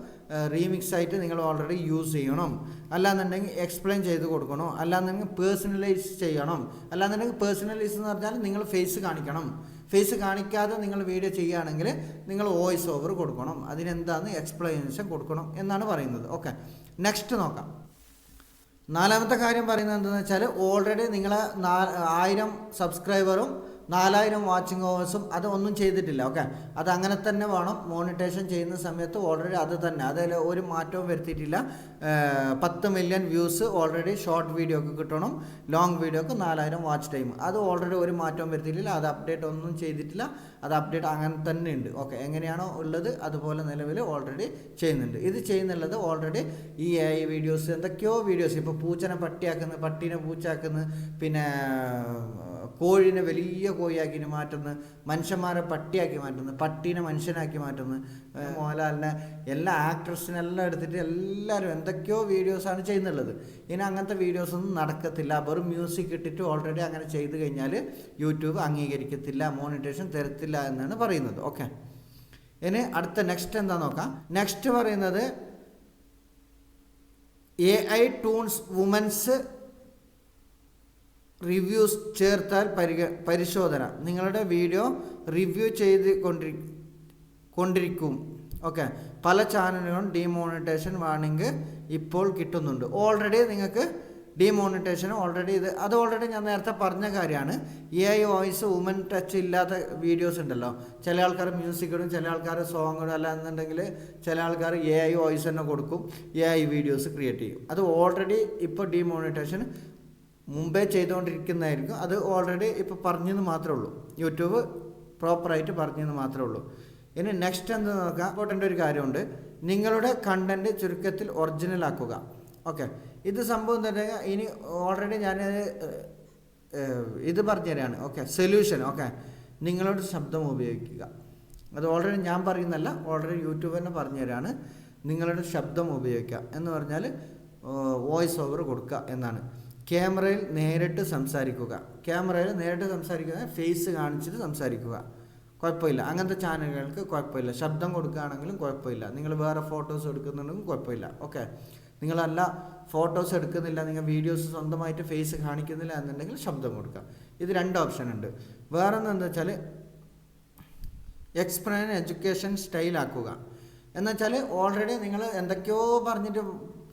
റീമിക്സ് ആയിട്ട് നിങ്ങൾ ഓൾറെഡി യൂസ് ചെയ്യണം. അല്ലാന്നുണ്ടെങ്കിൽ എക്സ്പ്ലെയിൻ ചെയ്ത് കൊടുക്കണം. അല്ലാന്നുണ്ടെങ്കിൽ പേഴ്സണലൈസ് ചെയ്യണം. അല്ലാന്നുണ്ടെങ്കിൽ പേഴ്സണലൈസ് എന്ന് പറഞ്ഞാൽ നിങ്ങൾ ഫേസ് കാണിക്കണം. ഫേസ് കാണിക്കാതെ നിങ്ങൾ വീഡിയോ ചെയ്യുകയാണെങ്കിൽ നിങ്ങൾ വോയിസ് ഓവർ കൊടുക്കണം. അതിനെന്താന്ന് എക്സ്പ്ലനേഷൻ കൊടുക്കണം എന്നാണ് പറയുന്നത്. ഓക്കെ നെക്സ്റ്റ് നോക്കാം. നാലാമത്തെ കാര്യം പറയുന്നത് എന്താണെന്ന് വെച്ചാൽ ഓൾറെഡി നിങ്ങൾ ആയിരം സബ്സ്ക്രൈബറും നാലായിരം വാച്ചിങ് ഓവേഴ്സും അത് ഒന്നും ചെയ്തിട്ടില്ല ഓക്കെ അത് അങ്ങനെ തന്നെ വേണം. മോണിറ്റേഷൻ ചെയ്യുന്ന സമയത്ത് ഓൾറെഡി അത് തന്നെ. അതിൽ ഒരു മാറ്റവും വരുത്തിയിട്ടില്ല. പത്ത് മില്യൺ വ്യൂസ് ഓൾറെഡി ഷോർട്ട് വീഡിയോക്ക് കിട്ടണം. ലോങ് വീഡിയോക്ക് നാലായിരം വാച്ച് ടൈം അത് ഓൾറെഡി ഒരു മാറ്റവും വരുത്തിയിട്ടില്ല. അത് അപ്ഡേറ്റ് ഒന്നും ചെയ്തിട്ടില്ല. അത് അപ്ഡേറ്റ് അങ്ങനെ തന്നെ ഉണ്ട്. ഓക്കെ എങ്ങനെയാണോ ഉള്ളത് അതുപോലെ നിലവിൽ ഓൾറെഡി ചെയ്യുന്നുണ്ട്. ഇത് ചെയ്യുന്നുള്ളത് ഓൾറെഡി ഈ എ ഐ വീഡിയോസ് എന്തൊക്കെയോ വീഡിയോസ് ഇപ്പോൾ പൂച്ചനെ പട്ടിയാക്കുന്നത് പട്ടീനെ പൂച്ചയാക്കുന്നത് പിന്നെ കോഴിനെ വലിയ കോഴിയാക്കി മാറ്റുന്നു മനുഷ്യന്മാരെ പട്ടിയാക്കി മാറ്റുന്നു പട്ടീനെ മനുഷ്യനാക്കി മാറ്റുന്നു. മോഹൻലാലിനെ എല്ലാ ആക്ട്രസിനെല്ലാം എടുത്തിട്ട് എല്ലാവരും എന്തൊക്കെയോ വീഡിയോസാണ് ചെയ്യുന്നുള്ളത്. ഇനി അങ്ങനത്തെ വീഡിയോസൊന്നും നടക്കത്തില്ല. വെറും മ്യൂസിക് ഇട്ടിട്ട് ഓൾറെഡി അങ്ങനെ ചെയ്തു കഴിഞ്ഞാൽ യൂട്യൂബ് അംഗീകരിക്കത്തില്ല മോണിറ്റേഷൻ തരത്തില്ല എന്നാണ് പറയുന്നത്. ഓക്കെ ഇനി അടുത്ത നെക്സ്റ്റ് എന്താ നോക്കാം? നെക്സ്റ്റ് പറയുന്നത് A I toons womens reviews ചേർത്താൽ പരിഗ പരിശോധന. നിങ്ങളുടെ വീഡിയോ റിവ്യൂ ചെയ്ത് കൊണ്ടിരി കൊണ്ടിരിക്കും. ഓക്കെ പല ചാനലുകളും ഡിമോണിറ്റേഷൻ വാണിംഗ് ഇപ്പോൾ കിട്ടുന്നുണ്ട്. ഓൾറെഡി നിങ്ങൾക്ക് ഡിമോണിറ്റേഷൻ ഓൾറെഡി ഇത് അത് ഓൾറെഡി ഞാൻ നേരത്തെ പറഞ്ഞ കാര്യമാണ്. A I voice woman touch ഇല്ലാത്ത വീഡിയോസ് ഉണ്ടല്ലോ. ചില ആൾക്കാർ മ്യൂസിക് ഇടും ചില ആൾക്കാർ സോങ് അല്ല എന്നുണ്ടെങ്കിൽ ചില ആൾക്കാർ എ ഐ വോയിസ് തന്നെ കൊടുക്കും. എ ഐ വീഡിയോസ് ക്രിയേറ്റ് ചെയ്യും. അത് ഓൾറെഡി ഇപ്പോൾ ഡിമോണിറ്റേഷൻ മുമ്പേ ചെയ്തുകൊണ്ടിരിക്കുന്നതായിരിക്കും. അത് ഓൾറെഡി ഇപ്പോൾ പറഞ്ഞെന്ന് മാത്രമേ ഉള്ളൂ. യൂട്യൂബ് പ്രോപ്പറായിട്ട് പറഞ്ഞെന്ന് മാത്രമേ ഉള്ളൂ. ഇനി നെക്സ്റ്റ് എന്താ നോക്കാം? ഇമ്പോർട്ടന്റ് ഒരു കാര്യമുണ്ട്. നിങ്ങളുടെ കണ്ടന്റ് ചുരുക്കത്തിൽ ഒറിജിനൽ ആക്കുക. ഓക്കെ ഇത് സംഭവം തന്നെ ഇനി ഓൾറെഡി ഞാൻ ഇത് പറഞ്ഞുതരാണ്. ഓക്കെ സൊല്യൂഷൻ ഓക്കെ നിങ്ങളുടെ ശബ്ദം ഉപയോഗിക്കുക. അത് ഓൾറെഡി ഞാൻ പറയുന്നല്ല ഓൾറെഡി യൂട്യൂബ് തന്നെ പറഞ്ഞുതരാണ്. നിങ്ങളുടെ ശബ്ദം ഉപയോഗിക്കുക. എന്ന് പറഞ്ഞാൽ വോയിസ് ഓവർ കൊടുക്കുക എന്നാണ്. ക്യാമറയിൽ നേരിട്ട് സംസാരിക്കുക. ക്യാമറയിൽ നേരിട്ട് സംസാരിക്കുക ഫേസ് കാണിച്ചിട്ട് സംസാരിക്കുക. കുഴപ്പമില്ല. അങ്ങനത്തെ ചാനലുകൾക്ക് കുഴപ്പമില്ല. ശബ്ദം കൊടുക്കുകയാണെങ്കിലും കുഴപ്പമില്ല. നിങ്ങൾ വേറെ ഫോട്ടോസ് എടുക്കുന്നുണ്ടെങ്കിലും കുഴപ്പമില്ല. ഓക്കെ നിങ്ങളല്ല ഫോട്ടോസ് എടുക്കുന്നില്ല. നിങ്ങൾ വീഡിയോസ് സ്വന്തമായിട്ട് ഫേസ് കാണിക്കുന്നില്ല എന്നുണ്ടെങ്കിൽ ശബ്ദം കൊടുക്കുക. ഇത് രണ്ട് ഓപ്ഷൻ ഉണ്ട്. വേറെ എന്താ വെച്ചാൽ എക്സ്പ്ലെയിൻ എഡ്യൂക്കേഷൻ സ്റ്റൈലാക്കുക എന്നുവെച്ചാൽ ഓൾറെഡി നിങ്ങൾ എന്തൊക്കെയോ പറഞ്ഞിട്ട്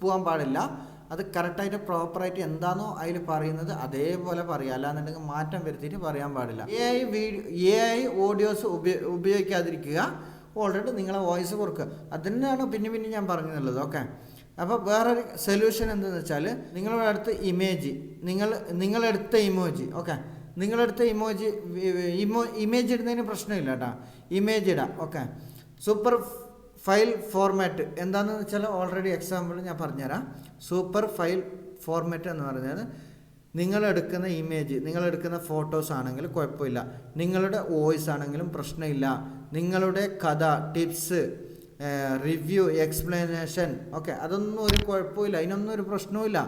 പോകാൻ പാടില്ല. അത് കറക്റ്റായിട്ട് പ്രോപ്പറായിട്ട് എന്താണോ അതിൽ പറയുന്നത് അതേപോലെ പറയുക അല്ലാന്നുണ്ടെങ്കിൽ മാറ്റം വരുത്തിയിട്ട് പറയാൻ പാടില്ല. A I video A I audios ഉപയോ ഉപയോഗിക്കാതിരിക്കുക. ഓൾറെഡി നിങ്ങളെ വോയിസ് കൊടുക്കുക. അതിനാണ് പിന്നെ പിന്നെ ഞാൻ പറഞ്ഞുള്ളത്. ഓക്കെ അപ്പോൾ വേറൊരു സൊല്യൂഷൻ എന്തെന്ന് വെച്ചാൽ നിങ്ങളുടെ അടുത്ത് ഇമേജ് നിങ്ങൾ നിങ്ങളെടുത്ത ഇമോജി ഓക്കെ നിങ്ങളെടുത്ത ഇമോജി ഇമോ ഇമേജ് ഇടുന്നതിന് പ്രശ്നമില്ല കേട്ടോ. ഇമേജ് ഇടാം. ഓക്കെ സൂപ്പർ ഫയൽ ഫോർമാറ്റ് എന്താണെന്ന് വെച്ചാൽ ഓൾറെഡി എക്സാമ്പിൾ ഞാൻ പറഞ്ഞുതരാം. സൂപ്പർ ഫയൽ ഫോർമാറ്റ് എന്ന് പറഞ്ഞാൽ നിങ്ങളെടുക്കുന്ന ഇമേജ് നിങ്ങളെടുക്കുന്ന ഫോട്ടോസ് ആണെങ്കിൽ കുഴപ്പമില്ല. നിങ്ങളുടെ വോയിസ് ആണെങ്കിലും പ്രശ്നമില്ല. നിങ്ങളുടെ കഥ ടിപ്സ് റിവ്യൂ എക്സ്പ്ലനേഷൻ ഓക്കെ അതൊന്നും ഒരു കുഴപ്പമില്ല. അതിനൊന്നും ഒരു പ്രശ്നവുമില്ല.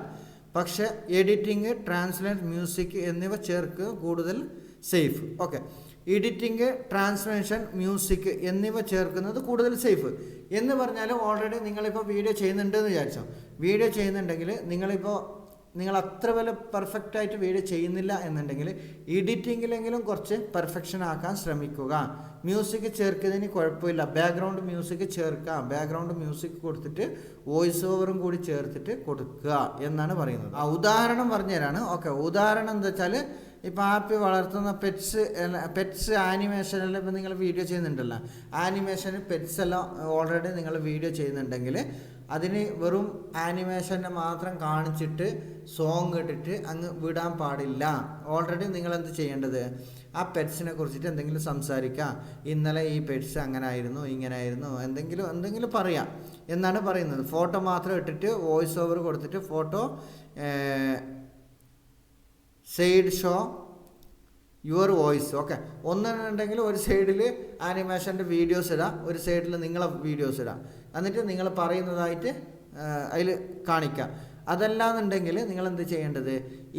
പക്ഷേ എഡിറ്റിംഗ് ട്രാൻസ്ലേറ്റ് മ്യൂസിക് എന്നിവ ചേർക്കുക കൂടുതൽ safe okay editing translation music എന്നിവ ചേർക്കുന്നത് കൂടുതൽ സേഫ് എന്ന് പറഞ്ഞാൽ ഓൾറെഡി നിങ്ങളിപ്പോൾ വീഡിയോ ചെയ്യുന്നുണ്ട് എന്ന് വിചാരിച്ചോ. വീഡിയോ ചെയ്യുന്നുണ്ടെങ്കിൽ നിങ്ങളിപ്പോൾ നിങ്ങൾ അത്ര വില പെർഫെക്റ്റ് ആയിട്ട് വീഡിയോ ചെയ്യുന്നില്ല എന്നുണ്ടെങ്കിൽ എഡിറ്റിങ്ങിലെങ്കിലും കുറച്ച് പെർഫെക്ഷൻ ആക്കാൻ ശ്രമിക്കുക. മ്യൂസിക് ചേർക്കുന്നതിന് കുഴപ്പമില്ല. ബാക്ക്ഗ്രൗണ്ട് മ്യൂസിക് ചേർക്കാം. ബാക്ക്ഗ്രൗണ്ട് മ്യൂസിക് കൊടുത്തിട്ട് വോയിസ് ഓവറും കൂടി ചേർത്തിട്ട് കൊടുക്കുക എന്നാണ് പറയുന്നത്. ആ ഉദാഹരണം പറഞ്ഞുതരാണ്. ഓക്കെ ഉദാഹരണം എന്താ വെച്ചാൽ ഇപ്പോൾ പാപ്പി വളർത്തുന്ന പെറ്റ്സ് പെറ്റ്സ് ആനിമേഷനെല്ലാം ഇപ്പോൾ നിങ്ങൾ വീഡിയോ ചെയ്യുന്നുണ്ടല്ലോ. ആനിമേഷന് പെറ്റ്സ് എല്ലാം ഓൾറെഡി നിങ്ങൾ വീഡിയോ ചെയ്യുന്നുണ്ടെങ്കിൽ അതിന് വെറും ആനിമേഷനെ മാത്രം കാണിച്ചിട്ട് സോങ് ഇട്ടിട്ട് അങ്ങ് വിടാൻ പാടില്ല. ഓൾറെഡി നിങ്ങൾ എന്ത് ചെയ്യേണ്ടത്? ആ പെറ്റ്സിനെ കുറിച്ചിട്ട് എന്തെങ്കിലും സംസാരിക്കുക. ഇന്നലെ ഈ പെറ്റ്സ് അങ്ങനെ ആയിരുന്നു ഇങ്ങനെ ആയിരുന്നു എന്തെങ്കിലും എന്തെങ്കിലും പറയാം. എന്നാണ് പറയുന്നത്. ഫോട്ടോ മാത്രം ഇട്ടിട്ട് വോയിസ് ഓവർ കൊടുത്തിട്ട് photo side show your voice okay ഒന്നുണ്ടെങ്കിൽ ഒരു സൈഡിൽ ആനിമേഷന്റെ വീഡിയോസ് ഇടാം. ഒരു സൈഡിൽ നിങ്ങളെ വീഡിയോസ് ഇടാം. എന്നിട്ട് നിങ്ങൾ പറയുന്നതായിട്ട് അതിൽ കാണിക്കാം. അതല്ലാന്നുണ്ടെങ്കിൽ നിങ്ങൾ എന്ത് ചെയ്യേണ്ടത്?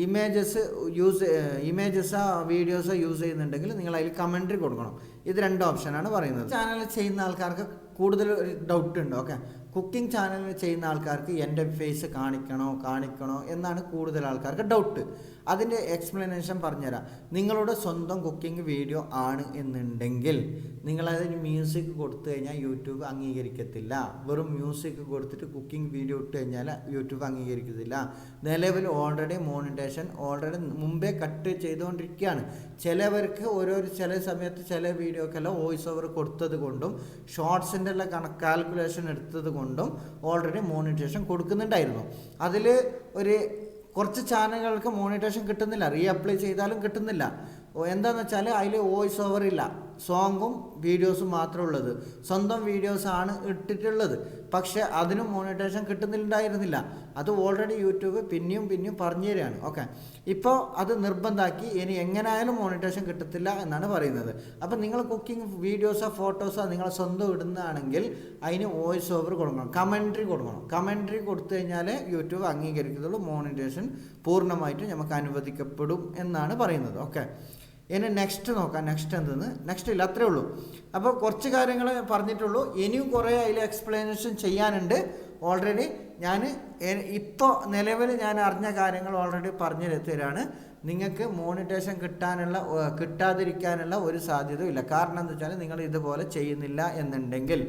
Images use images videos use ചെയ്യുന്നുണ്ടെങ്കിൽ നിങ്ങൾ അതിൽ കമൻട്രി കൊടുക്കണം. ഇത് രണ്ട് ഓപ്ഷനാണ് പറയുന്നത്. ചാനൽ ചെയ്യുന്ന ആൾക്കാർക്ക് കൂടുതൽ ഡൗട്ട് ഉണ്ട്. ഓക്കെ കുക്കിംഗ് ചാനൽ ചെയ്യുന്ന ആൾക്കാർക്ക് എന്റെ ഫേസ് കാണിക്കണോ കാണിക്കണോ എന്നാണ് കൂടുതൽ ആൾക്കാർക്ക് ഡൗട്ട് അതിന്റെ എക്സ്പ്ലനേഷൻ പറഞ്ഞുതരാം. നിങ്ങളുടെ സ്വന്തം കുക്കിംഗ് വീഡിയോ ആണ് എന്നുണ്ടെങ്കിൽ നിങ്ങളതിന് മ്യൂസിക് കൊടുത്തു കഴിഞ്ഞാൽ യൂട്യൂബ് അംഗീകരിക്കത്തില്ല. വെറും മ്യൂസിക് കൊടുത്തിട്ട് കുക്കിംഗ് വീഡിയോ ഇട്ട് കഴിഞ്ഞാൽ യൂട്യൂബ് അംഗീകരിക്കത്തില്ല. നിലവിൽ ഓൾറെഡി മോണിറ്റേഷൻ ഓൾറെഡി മുമ്പേ കട്ട് ചെയ്തുകൊണ്ടിരിക്കുകയാണ്. ചിലവർക്ക് ഓരോ ചില സമയത്ത് ചില വീഡിയോക്കെല്ലാം വോയിസ് ഓവർ കൊടുത്തത് കൊണ്ടും ഷോർട്സിന്റെ എല്ലാം കണക്ക് കാൽക്കുലേഷൻ എടുത്തത് കൊണ്ടും ഓൾറെഡി മോണിറ്റേഷൻ കൊടുക്കുന്നുണ്ടായിരുന്നു. അതിൽ ഒരു കുറച്ച് ചാനലുകൾക്ക് മോണിറ്റേഷൻ കിട്ടുന്നില്ല റീ അപ്ലൈ ചെയ്താലും കിട്ടുന്നില്ല. എന്താണെന്ന് വെച്ചാൽ അതിൽ വോയിസ് ഓവർ ഇല്ല. സോങ്ങും വീഡിയോസും മാത്രമേ ഉള്ളത്. സ്വന്തം വീഡിയോസാണ് ഇട്ടിട്ടുള്ളത്. പക്ഷേ അതിനും മോണിറ്റേഷൻ കിട്ടുന്നില്ലായിരുന്നില്ല അത് ഓൾറെഡി യൂട്യൂബ് പിന്നെയും പിന്നെയും പറഞ്ഞു തരികയാണ്. ഓക്കെ ഇപ്പോൾ അത് നിർബന്ധമാക്കി ഇനി എങ്ങനെയായാലും മോണിറ്റേഷൻ കിട്ടത്തില്ല എന്നാണ് പറയുന്നത്. അപ്പം നിങ്ങൾ കുക്കിംഗ് വീഡിയോസോ ഫോട്ടോസോ നിങ്ങൾ സ്വന്തം ഇടുന്നതാണെങ്കിൽ അതിന് വോയിസ് ഓവർ കൊടുക്കണം. കമൻട്രി കൊടുക്കണം. കമൻട്രി കൊടുത്തു കഴിഞ്ഞാൽ യൂട്യൂബ് അംഗീകരിക്കത്തുള്ളൂ. മോണിറ്റേഷൻ പൂർണമായിട്ടും നമുക്ക് അനുവദിക്കപ്പെടും എന്നാണ് പറയുന്നത്. ഓക്കെ ഇനി നെക്സ്റ്റ് നോക്കാം നെക്സ്റ്റ് എന്തെന്ന്? നെക്സ്റ്റ് ഇല്ല അത്രേ ഉള്ളൂ. അപ്പോൾ കുറച്ച് കാര്യങ്ങൾ പറഞ്ഞിട്ടുള്ളൂ. ഇനിയും കുറേ അതിൽ എക്സ്പ്ലനേഷൻ ചെയ്യാനുണ്ട്. ഓൾറെഡി ഞാൻ ഇപ്പോൾ നിലവിൽ ഞാൻ അറിഞ്ഞ കാര്യങ്ങൾ ഓൾറെഡി പറഞ്ഞു തരാണ് നിങ്ങൾക്ക് മോണിറ്റേഷൻ കിട്ടാനുള്ള കിട്ടാതിരിക്കാനുള്ള ഒരു സാധ്യതയും ഇല്ല. കാരണം എന്താ വെച്ചാൽ നിങ്ങൾ ഇതുപോലെ ചെയ്യുന്നില്ല എന്നുണ്ടെങ്കിൽ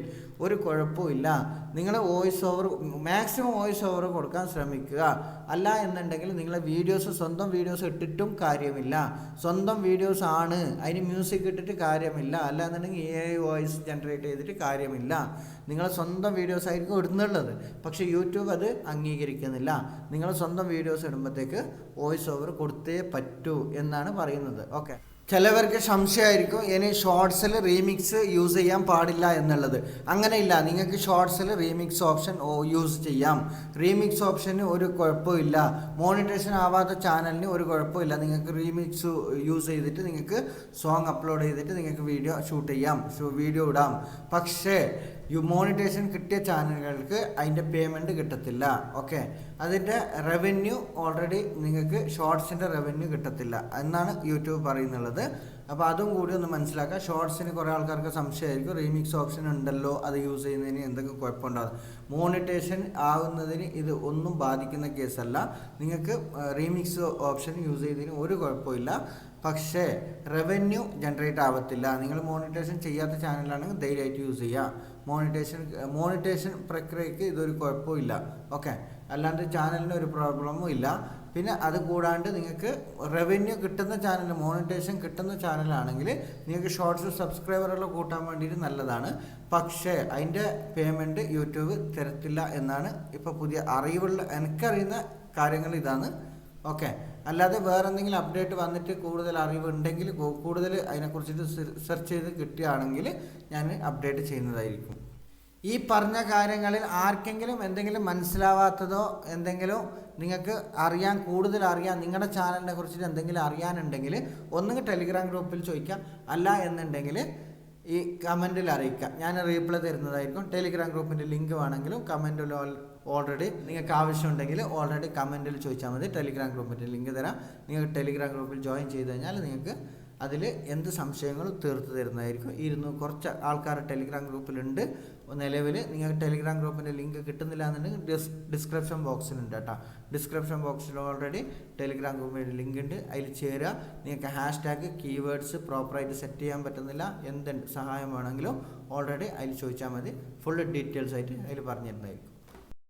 ഒരു കുഴപ്പമില്ല നിങ്ങൾ voice over maximum voice over കൊടുക്കാൻ ശ്രമിക്കുക. അല്ല എന്നുണ്ടെങ്കിൽ നിങ്ങളെ വീഡിയോസ് സ്വന്തം വീഡിയോസ് ഇട്ടിട്ടും കാര്യമില്ല. സ്വന്തം വീഡിയോസ് ആണ്. അതിന് മ്യൂസിക് ഇട്ടിട്ട് കാര്യമില്ല. അല്ല എന്നുണ്ടെങ്കിൽ എ വോയിസ് ജനറേറ്റ് ചെയ്തിട്ട് കാര്യമില്ല. നിങ്ങൾ സ്വന്തം വീഡിയോസ് ആയിരിക്കും ഇടുന്നുള്ളത്. പക്ഷേ യൂട്യൂബ് അത് അംഗീകരിക്കുന്നില്ല. നിങ്ങൾ സ്വന്തം വീഡിയോസ് ഇടുമ്പോഴത്തേക്ക് വോയിസ് ഓവർ കൊടുത്തേ പറ്റൂ എന്നാണ് പറയുന്നത്. ഓക്കെ ചിലവർക്ക് സംശയമായിരിക്കും ഇനി ഷോർട്സിൽ റീമിക്സ് യൂസ് ചെയ്യാൻ പാടില്ല എന്നുള്ളത്. അങ്ങനെയില്ല നിങ്ങൾക്ക് ഷോർട്സിൽ റീമിക്സ് ഓപ്ഷൻ യൂസ് ചെയ്യാം. റീമിക്സ് ഓപ്ഷന് ഒരു കുഴപ്പമില്ല. മോണിറ്റേഷൻ ആവാത്ത ചാനലിന് ഒരു കുഴപ്പമില്ല. നിങ്ങൾക്ക് റീമിക്സ് യൂസ് ചെയ്തിട്ട് നിങ്ങൾക്ക് സോങ് അപ്ലോഡ് ചെയ്തിട്ട് നിങ്ങൾക്ക് വീഡിയോ ഷൂട്ട് ചെയ്യാം. വീഡിയോ ഇടാം. പക്ഷേ യു മോണിറ്റേഷൻ കിട്ടിയ ചാനലുകൾക്ക് അതിന്റെ പേയ്മെന്റ് കിട്ടത്തില്ല. ഓക്കെ അതിന്റെ റവന്യൂ ഓൾറെഡി നിങ്ങൾക്ക് ഷോർട്സിന്റെ റവന്യൂ കിട്ടത്തില്ല. എന്നാണ് യൂട്യൂബ് പറയുന്നുള്ളത്. അപ്പോൾ അതും കൂടി ഒന്ന് മനസ്സിലാക്കുക ഷോർട്സിന് കുറേ ആൾക്കാർക്ക് സംശയമായിരിക്കും. റീമിക്സ് ഓപ്ഷൻ ഉണ്ടല്ലോ അത് യൂസ് ചെയ്യുന്നതിന് എന്തൊക്കെ കുഴപ്പമുണ്ടാകും മോണിറ്റേഷൻ ആവുന്നതിന് ഇത് ഒന്നും ബാധിക്കുന്ന കേസല്ല. നിങ്ങൾക്ക് റീമിക്സ് ഓപ്ഷൻ യൂസ് ചെയ്തതിന് ഒരു കുഴപ്പമില്ല. പക്ഷേ റവന്യൂ ജനറേറ്റ് ആവത്തില്ല. നിങ്ങൾ മോണിറ്റേഷൻ ചെയ്യാത്ത ചാനലാണെങ്കിൽ ധൈര്യമായിട്ട് യൂസ് ചെയ്യുക മോണിറ്റേഷൻ മോണിറ്റേഷൻ പ്രക്രിയക്ക് ഇതൊരു കുഴപ്പമില്ല. ഓക്കെ. അല്ലാണ്ട് ചാനലിന് ഒരു പ്രോബ്ലമും ഇല്ല. പിന്നെ അത് കൂടാണ്ട് നിങ്ങൾക്ക് റവന്യൂ കിട്ടുന്ന ചാനൽ മോണിറ്റേഷൻ കിട്ടുന്ന ചാനലാണെങ്കിൽ നിങ്ങൾക്ക് ഷോർട്സ് സബ്സ്ക്രൈബറുകൾ കൂട്ടാൻ വേണ്ടിയിട്ട് നല്ലതാണ്. പക്ഷേ അതിന്റെ പേയ്മെന്റ് യൂട്യൂബ് തരത്തില്ല എന്നാണ് ഇപ്പോൾ പുതിയ അറിവുള്ള എനിക്കറിയുന്ന കാര്യങ്ങൾ ഇതാണ്. ഓക്കെ. അല്ലാതെ വേറെ എന്തെങ്കിലും അപ്ഡേറ്റ് വന്നിട്ട് കൂടുതൽ അറിവുണ്ടെങ്കിൽ കൂടുതൽ അതിനെക്കുറിച്ചിട്ട് സെർച്ച് ചെയ്ത് കിട്ടുകയാണെങ്കിൽ ഞാൻ അപ്ഡേറ്റ് ചെയ്യുന്നതായിരിക്കും. ഈ പറഞ്ഞ കാര്യങ്ങളിൽ ആർക്കെങ്കിലും എന്തെങ്കിലും മനസ്സിലാവാത്തതോ എന്തെങ്കിലും നിങ്ങൾക്ക് അറിയാൻ കൂടുതൽ അറിയാൻ നിങ്ങളുടെ ചാനലിനെ കുറിച്ചിട്ട് എന്തെങ്കിലും അറിയാനുണ്ടെങ്കിൽ ഒന്നുകിൽ ടെലിഗ്രാം ഗ്രൂപ്പിൽ ചോദിക്കാം. അല്ല എന്നുണ്ടെങ്കിൽ ഈ കമന്റിൽ അറിയിക്കാം. ഞാൻ റീപ്ലൈ തരുന്നതായിരിക്കും. ടെലിഗ്രാം ഗ്രൂപ്പിന്റെ ലിങ്ക് വേണമെങ്കിലും കമന്റിൽ ഓൾറെഡി നിങ്ങൾക്ക് ആവശ്യമുണ്ടെങ്കിൽ ഓൾറെഡി കമന്റിൽ ചോദിച്ചാൽ മതി. ടെലിഗ്രാം ഗ്രൂപ്പിന്റെ ലിങ്ക് തരാം. നിങ്ങൾക്ക് ടെലിഗ്രാം ഗ്രൂപ്പിൽ ജോയിൻ ചെയ്ത് കഴിഞ്ഞാൽ നിങ്ങൾക്ക് അതിൽ എന്ത് സംശയങ്ങളും തീർത്ത് തരുന്നതായിരിക്കും. ഇരുന്ന് കുറച്ച് ആൾക്കാർ ടെലിഗ്രാം ഗ്രൂപ്പിലുണ്ട് നിലവിൽ നിങ്ങൾക്ക് ടെലിഗ്രാം ഗ്രൂപ്പിന്റെ ലിങ്ക് കിട്ടുന്നില്ല എന്നുണ്ടെങ്കിൽ ഡിസ് ഡിസ്ക്രിപ്ഷൻ ബോക്സിലുണ്ട് കേട്ടോ. ഡിസ്ക്രിപ്ഷൻ ബോക്സിൽ ഓൾറെഡി ടെലിഗ്രാം ഗ്രൂപ്പിന്റെ ലിങ്ക് ഉണ്ട്. അതിൽ ചേരുക. നിങ്ങൾക്ക് ഹാഷ് ടാഗ് കീവേഡ്സ് പ്രോപ്പറായിട്ട് സെറ്റ് ചെയ്യാൻ പറ്റുന്നില്ല. എന്ത് സഹായം വേണമെങ്കിലും ഓൾറെഡി അതിൽ ചോദിച്ചാൽ മതി. ഫുൾ ഡീറ്റെയിൽസ് ആയിട്ട് അതിൽ പറഞ്ഞിരുന്നതായിരിക്കും.